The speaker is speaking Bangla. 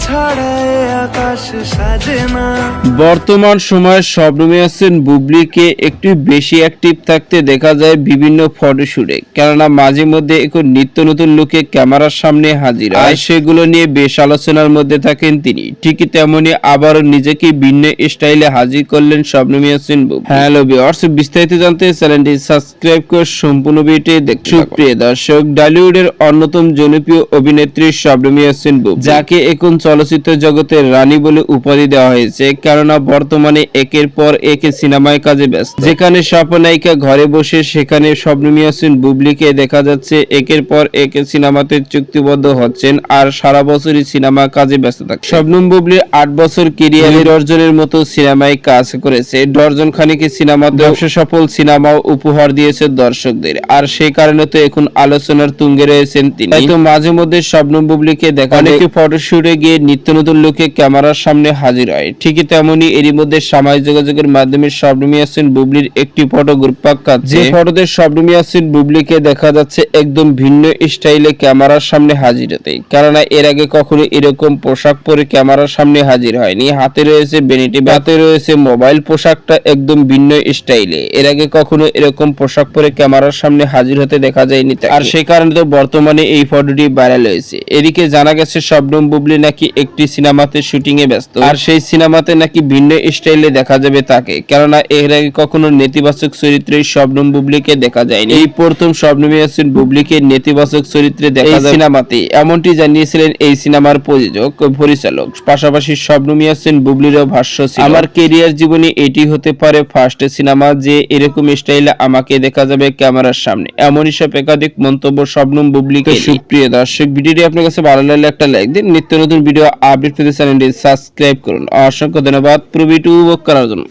ছাড়া এ আকাশ সাজে না বর্তমান সময়ে হাসান বুবলিকে একটু বেশি অ্যাক্টিভ থাকতে দেখা যায় বিভিন্ন ফটোশুটে কেননা মাঝে মধ্যে এখন নিত্য নতুন লুকে ক্যামেরার সামনে হাজির হয়। সেগুলো নিয়ে বেশ আলোচনার মধ্যে থাকেন তিনি। ঠিকই তেমনি আবারও নিজেকে ভিন্ন স্টাইলে হাজির করলেন শবনমী হাসান বুবলি। হ্যালো ভিউয়ার্স বিস্তারিত জানতে চ্যানেলটি সাবস্ক্রাইব করে সম্পূর্ণ ভিডিওটি দেখতে সুপ্রিয় দর্শক ডালিউডের অন্যতম জনপ্রিয় অভিনেত্রী শবনমী হাসান বুবলি। যাকে এখন চলচ্চিত্র জগতের রানী বলে উপাধি দেওয়া হয়েছে কেননা বর্তমানে একের পর একে সিনেমায় কাজে ব্যস্ত। যেখানে স্বপ্নায়িকা ঘরে বসে সেখানে শবনমী হাসান বুবলিকে দেখা যাচ্ছে একের পর একে সিনেমাতে চুক্তিবদ্ধ হচ্ছেন আর সারা বছরই সিনেমা কাজে ব্যস্ত থাকে শবনম বুবলির আট বছর কেরিয়ারে ডর্জনের মতো সিনেমায় কাজ করেছে। ডর্জন খানিকে সিনেমা ব্যবসা সফল সিনেমাও উপহার দিয়েছে দর্শকদের। আর সেই কারণে তো এখন আলোচনার তুঙ্গে রয়েছেন তিনি। তো মাঝে মধ্যে শবনম বুবলিকে দেখা অনেকে ফটোশুটে গিয়ে নিত্য নতুন লোকে ক্যামেরার সামনে হাজির হয়। ঠিকই তেমনি এরই মধ্যে সামাজিক যোগাযোগের মাধ্যমে শবনমী হাসিন বুবলির একটি ফটো গ্রুপ যে ফটোতে শবনমী হাসিন বুবলিকে দেখা যাচ্ছে একদম ভিন্ন স্টাইলে ক্যামেরার সামনে হাজির হতে। কেননা এর আগে কখনো এরকম পোশাক পরে ক্যামেরার সামনে হাজির হয়নি। হাতে রয়েছে বেনিটি হাতে রয়েছে মোবাইল পোশাকটা একদম ভিন্ন স্টাইলে। এর আগে কখনো এরকম পোশাক পরে ক্যামেরার সামনে হাজির হতে দেখা যায়নি আর সেই কারণে তো বর্তমানে এই ফটোটি ভাইরাল হয়েছে। এদিকে জানা গেছে শবনম বুবলি নাকি একটি সিনেমাতে শুটিং এ ব্যস্ত। আর সেই সিনেমাতে নাকি ভিন্ন স্টাইলে দেখা যাবে তাকে। কেননা এর আগে কখনো নেতিবাচক চরিত্রে শবনম বুবলিকে দেখা যায়নি। এই প্রথম শবনম ইয়াসিন বুবলিকে নেতিবাচক চরিত্রে দেখা যায় সিনেমাতে এমনটি জানিয়েছিলেন এই সিনেমার প্রযোজক পরিচালক। পাশাপাশি শবনম ইয়াসিন বুবলিরও ভাষ্য ছিল আমার কেরিয়ার জীবনে এটি হতে পারে ফার্স্ট সিনেমা যে এরকম স্টাইলে আমাকে দেখা যাবে ক্যামেরার সামনে। এমনই সব একাধিক মন্তব্য শবনম বুবলিকে সুপ্রিয় দর্শক ভিডিওটি আপনার কাছে ভালো লাগলে একটা লাইক দিন। নিত্য নতুন ভিডিও আপডেট পেতে চ্যানেলটি সাবস্ক্রাইব করুন। অসংখ্য ধন্যবাদ। প্রবিটু উপভোগ করার জন্য।